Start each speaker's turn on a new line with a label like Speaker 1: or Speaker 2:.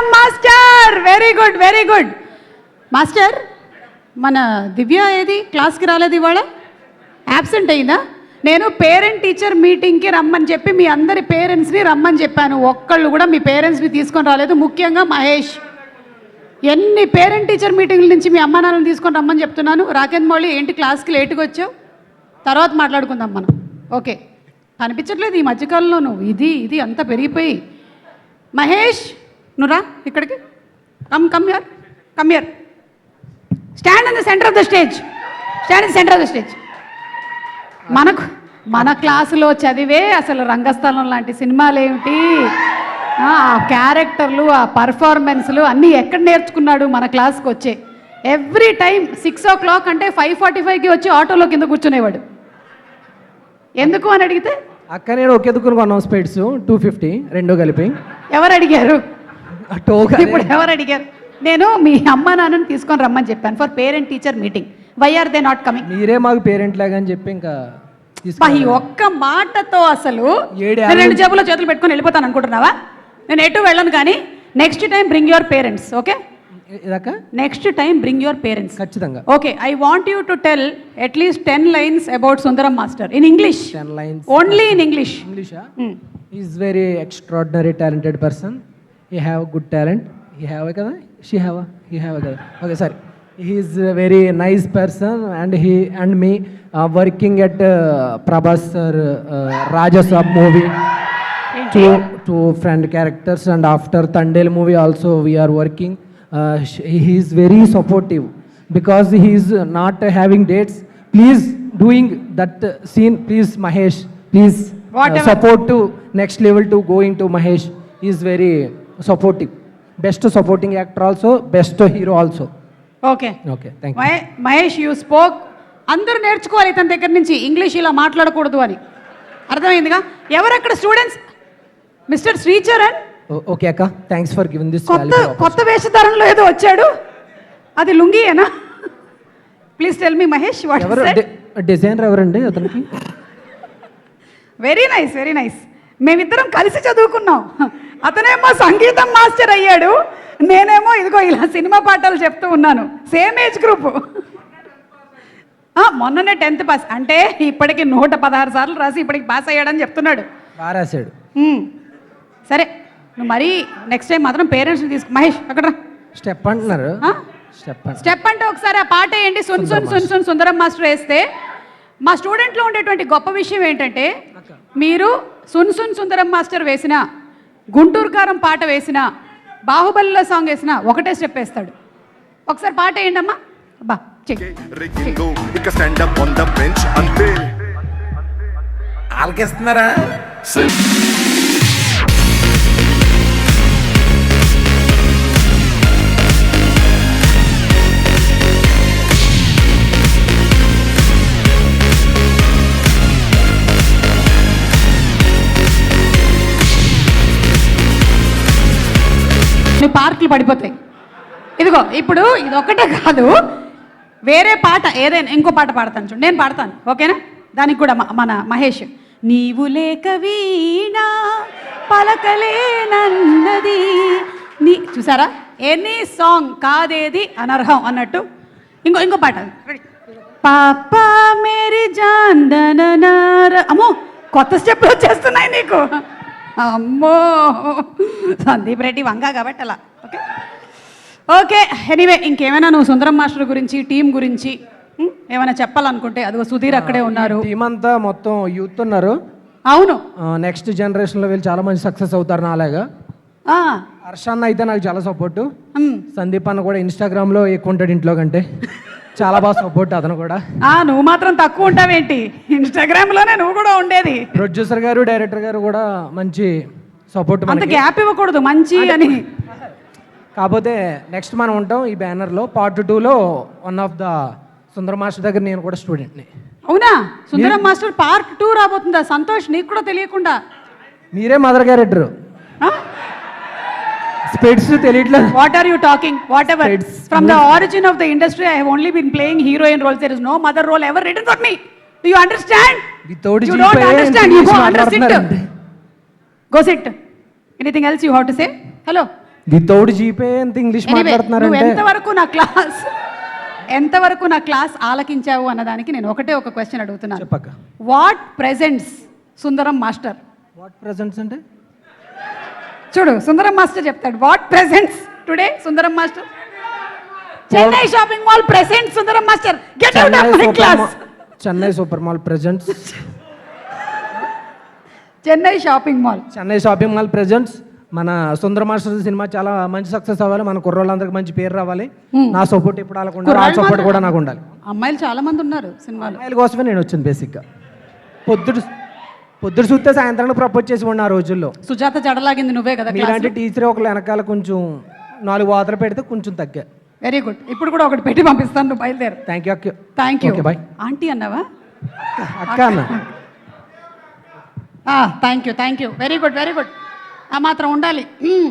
Speaker 1: Welcome master very good very good master మన దివ్య ఏది? క్లాస్కి రాలేదు ఇవాళ? యాబ్సెంట్ అయిందా? నేను పేరెంట్ టీచర్ మీటింగ్కి రమ్మని చెప్పి మీ అందరి పేరెంట్స్ని రమ్మని చెప్పాను. ఒక్కళ్ళు కూడా మీ పేరెంట్స్ని తీసుకొని రాలేదు. ముఖ్యంగా మహేష్. ఎన్ని పేరెంట్ టీచర్ మీటింగ్ల నుంచి మీ అమ్మానాన్నని తీసుకొని రమ్మని చెప్తున్నాను. రాకేంద్ర మౌళి ఏంటి క్లాస్కి లేటుగా వచ్చావు? తర్వాత మాట్లాడుకుందాం మనం. ఓకే కనిపించట్లేదు ఈ మధ్యకాలంలో నువ్వు ఇది ఇది అంతా పెరిగిపోయి. మహేష్ నువ్వు రా ఇక్కడికి come come here come here stand in the centre of the stage stand in centre of the stage మనకు మన క్లాసులో చదివే అసలు రంగస్థలం లాంటి సినిమాలు ఏమిటి? ఆ క్యారెక్టర్లు ఆ పర్ఫార్మెన్స్లు అన్నీ ఎక్కడ నేర్చుకున్నాడు మన క్లాస్కి వచ్చే? Every time six o'clock అంటే ఫైవ్ ఫార్టీ ఫైవ్కి వచ్చి ఆటోలో కింద కూర్చునేవాడు. ఎందుకు అని అడిగితే?
Speaker 2: అక్క నేను ఒకే దుక్కుని కొన్నాం స్పెడ్స్ టూ ఫిఫ్టీ రెండు కలిపి.
Speaker 1: ఎవరు అడిగారు? ఇప్పుడు ఎవరు అడిగారు? నేను మీ అమ్మ నాన్నని తీసుకొని రమ్మని చెప్పాను for parent teacher meeting why are they not coming
Speaker 2: మీరే మాకు పేరెంట్ లాగా అని చెప్పి ఇంకా
Speaker 1: ఈ ఒక్క మాటతో అసలు రెండు జేబులో చేతులు పెట్టుకొని వెళ్ళిపోతాను అనుకుంటున్నావా? నేను ఎటు వెళ్ళను కానీ next time bring your parents okay next time bring your parents
Speaker 2: ఖచ్చితంగా.
Speaker 1: Okay I want you to tell at least ten lines about Sundaram master in English only in English
Speaker 2: ఇంగ్లీషా is very extraordinary talented person he have good talent he have కదా she have he have కదా okay sorry he is very nice person and he and me working at Prabhas sir Rajasaab movie two two friend characters and after Tandel movie also we are working. Uh, sh- he is very supportive because he is not having dates. Please doing that uh, scene, please Mahesh, please uh,
Speaker 1: Whatever.
Speaker 2: support to next level supportive. Best supporting actor also, best hero also.
Speaker 1: Okay
Speaker 2: thank you.
Speaker 1: మహే- Mahesh you spoke అందరూ నేర్చుకోవాలి తన దగ్గర నుంచి. English ఇలా మాట్లాడకూడదు అని. అర్థమైందిగా? ఎవరక్కడ students mister Sricharan
Speaker 2: okay, Akka, thanks for giving this
Speaker 1: కొత్త కొత్త వేషధారణలో ఏదో వచ్చాడు. అది లుంగియేనా? Please tell me Mahesh what
Speaker 2: ఎవరు? డిజైనర్ ఎవరండి అతనికి?
Speaker 1: వెరీ నైస్ వెరీ నైస్ మేమిద్దరం కలిసి చదువుకున్నాం. అతనేమో సంగీతం మాస్టర్ అయ్యాడు. నేనేమో ఇదిగో ఇలా సినిమా పాఠాలు చెప్తూ ఉన్నాను. Same age group. మొన్ననే టెన్త్ పాస్. అంటే ఇప్పటికి నూట పదహారు సార్లు రాసి ఇప్పటికి పాస్ అయ్యాడని చెప్తున్నాడు.
Speaker 2: బాగా రాశాడు.
Speaker 1: సరే నువ్వు మరీ నెక్స్ట్ టైం మాత్రం పేరెంట్స్ని తీసుకు. మహేష్ అక్కడ.
Speaker 2: స్టెప్ అంటున్నారు? స్టెప్ అంట
Speaker 1: స్టెప్ అంటే ఒకసారి ఆ పాట ఏంటి? సున్ సున్ సున్ సున్ సుందరం మాస్టర్ వేస్తే మా స్టూడెంట్లో ఉండేటువంటి గొప్ప విషయం ఏంటంటే మీరు సున్ సున్ సుందరం మాస్టర్ వేసిన గుంటూరు కారం పాట వేసిన బాహుబలిలో సాంగ్ వేసిన ఒకటే స్టెప్ వేస్తాడు. ఒకసారి పాట బా
Speaker 3: ఇక ఆన్ ద బెంచ్ అంతే.
Speaker 4: ఆలకిస్తున్నారా?
Speaker 1: నీ పార్కులు పడిపోతాయి. ఇదిగో ఇప్పుడు ఇది ఒకటే కాదు. వేరే పాట ఏదైనా ఇంకో పాట పాడతాను చూడు. నేను పాడతాను ఓకేనా? దానికి కూడా మ- మన మహేష్ నీవు లేక వీణా పలకలేనన్నది. నీ చూసారా? ఎనీ సాంగ్ కాదేది అనర్హం అన్నట్టు. ఇంకో ఇంకో పాట. పాపా మేరీ జాన్ దననార అమ్మో కొత్త స్టెప్లు వచ్చేస్తున్నాయి నీకు. అమ్మో! సందీప్ రెడ్డి వంగా కాబట్టి అలా ఓకే. ఓకే ఎనీవే ఇంకేమైనా నువ్వు సుందరం మాస్టర్ గురించి టీం గురించి ఏమైనా చెప్పాలనుకుంటే అదిగో సుధీర్ అక్కడే ఉన్నారు.
Speaker 2: టీం అంతా మొత్తం యూత్ ఉన్నారు.
Speaker 1: అవును.
Speaker 2: నెక్స్ట్ జనరేషన్లో వీళ్ళు చాలా మంది సక్సెస్ అవుతారు నాలాగా. హర్షాన్న అయితే నాకు చాలా సపోర్టు. సందీప్ అన్న కూడా ఇన్స్టాగ్రామ్లో ఎక్కువ ఉంటాడు ఇంట్లో కంటే. చాలా బాగా సపోర్ట్ అతను కూడా.
Speaker 1: ఆ, నువ్వు మాత్రం తక్కువ ఉంటావేంటి? ఇన్స్టాగ్రామ్లోనే నువ్వు కూడా ఉండేది.
Speaker 2: ప్రొడ్యూసర్ గారు డైరెక్టర్ గారు కూడా మంచి సపోర్ట్
Speaker 1: అంత గ్యాప్ ఇవ్వకూడదు మంచి అని.
Speaker 2: కాకపోతే నెక్స్ట్ మనం ఉంటాం ఈ బ్యానర్లో పార్ట్ టూలో one of the Sundara master దగ్గర నేను కూడా స్టూడెంట్ని
Speaker 1: అవునా? సుందరం మాస్టర్ పార్ట్ టూ రాబోతుందా? సంతోష్ నీకు కూడా తెలియకుండా.
Speaker 2: మీరే మదర్ క్యారెక్టర్ స్పెడ్స్ తెలియట్లేదు.
Speaker 1: What are you talking whatever from the origin of the industry I have only been playing heroine roles there is no mother role ever written for me do you understand
Speaker 2: Without
Speaker 1: you don't understand you go and sit. Go sit anything else you have to say hello
Speaker 2: without GPay ఎంత English
Speaker 1: Anyway, నువ్వు
Speaker 2: మాట్లాడుతున్నారంటే
Speaker 1: ఎంతవరకు నా class ఎంతవరకు నా class ఆలకించావు అన్నదానికి నేను ఒకటే ఒక క్వశ్చన్ అడుగుతున్నాను. What presents Sundaram master?
Speaker 2: What presents అంటే?
Speaker 1: చూడు సుందరం మాస్టర్ చెప్తాడు. What presents today Sundaram master? Chennai shopping mall present Sundaram master. Get out of my class
Speaker 2: Chennai super mall presents
Speaker 1: Chennai shopping mall
Speaker 2: Chennai shopping mall presents మన Sundara master సినిమా చాలా మంచి success అవ్వాలి. మన కుర్రోళ్ళందరికీ మంచి పేరు రావాలి. నా సపోర్ట్ ఇప్పుడు వాళ్ళకు ఉండాలి. సపోర్ట్ కూడా నాకు ఉండాలి.
Speaker 1: అమ్మాయిలు చాలా మంది ఉన్నారు సినిమాలో.
Speaker 2: అమ్మాయిల కోసమే నేను వచ్చింది బేసిక్గా పొద్దుడు పొద్దుడు చూస్తే సాయంత్రానికి ప్రపోజ్ చేసి ఉన్న ఆ రోజుల్లో.
Speaker 1: సుజాత జడలాగింది నువ్వే కదా
Speaker 2: మీలాంటి టీచర్ ఒకళ్ళు వెనకాల కొంచెం నాలుగు వాతలు పెడితే కొంచెం తగ్గా.
Speaker 1: వెరీ గుడ్ ఇప్పుడు కూడా ఒకటి పెట్టి పంపిస్తాను నువ్వు బయలుదేరు.
Speaker 2: థ్యాంక్ యూ అక్క.
Speaker 1: Thank you
Speaker 2: Okay, bye.
Speaker 1: Aunty అన్నావా?
Speaker 2: అక్క అన్న.
Speaker 1: Thank you thank you very good very good ఆ మాత్రం ఉండాలి. మ్మ్.